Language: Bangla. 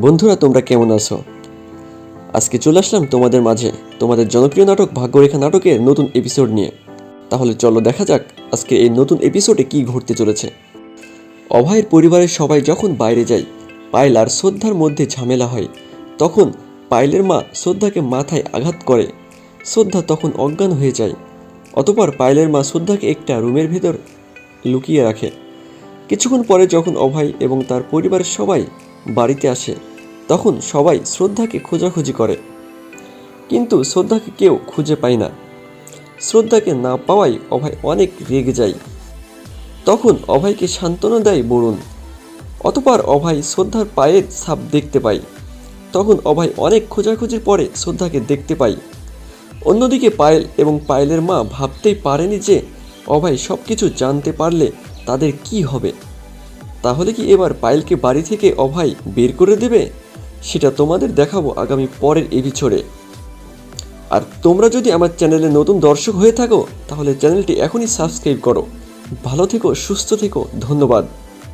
বন্ধুরা, তোমরা কেমন আছো? আজকে চলে আসলাম তোমাদের মাঝে তোমাদের জনপ্রিয় নাটক, ভাগ্যরেখা নাটকের নতুন এপিসোড নিয়ে। তাহলে চলো দেখা যাক আজকে এই নতুন এপিসোডে কি ঘটতে চলেছে। অভয়ের পরিবারের সবাই যখন বাইরে যায়, পায়েল আর শ্রদ্ধার মধ্যে ঝামেলা হয়, তখন পায়েলের মা শ্রদ্ধাকে মাথায় আঘাত করে। শ্রদ্ধা তখন অজ্ঞান হয়ে যায়, অতপর পায়েলের মা শ্রদ্ধাকে একটা রুমের ভেতর লুকিয়ে রাখে। কিছুক্ষণ পরে যখন অভয় এবং তার পরিবারের সবাই বাড়িতে আসে, তখন সবাই শ্রদ্ধাকে খোঁজাখুঁজি করে। কিন্তু শ্রদ্ধাকে কেউ খুঁজে পায় না। শ্রদ্ধাকে না পাওয়ায় অভয় অনেক রেগে যায়। তখন অভয়কে সান্ত্বনা দেয় বরুণ। অতপর অভয় শ্রদ্ধার পায়ের ছাপ দেখতে পায়। তখন অভয় অনেক খোঁজাখুঁজির পরে শ্রদ্ধাকে দেখতে পায়। অন্যদিকে পায়েল এবং পায়েলের মা ভাবতেই পারেনি যে অভয় সব কিছু জানতে পারলে তাদের কি হবে। তাহলে কি এবার পায়েলকে বাড়ি থেকে অভাই বের করে দেবে? সেটা তোমাদের দেখাবো আগামী পরের এপিছোডে আর তোমরা যদি আমার চ্যানেলে নতুন দর্শক হয়ে থাকো, তাহলে চ্যানেলটি এখনই সাবস্ক্রাইব করো। ভালো থেকো, সুস্থ থেকো, ধন্যবাদ।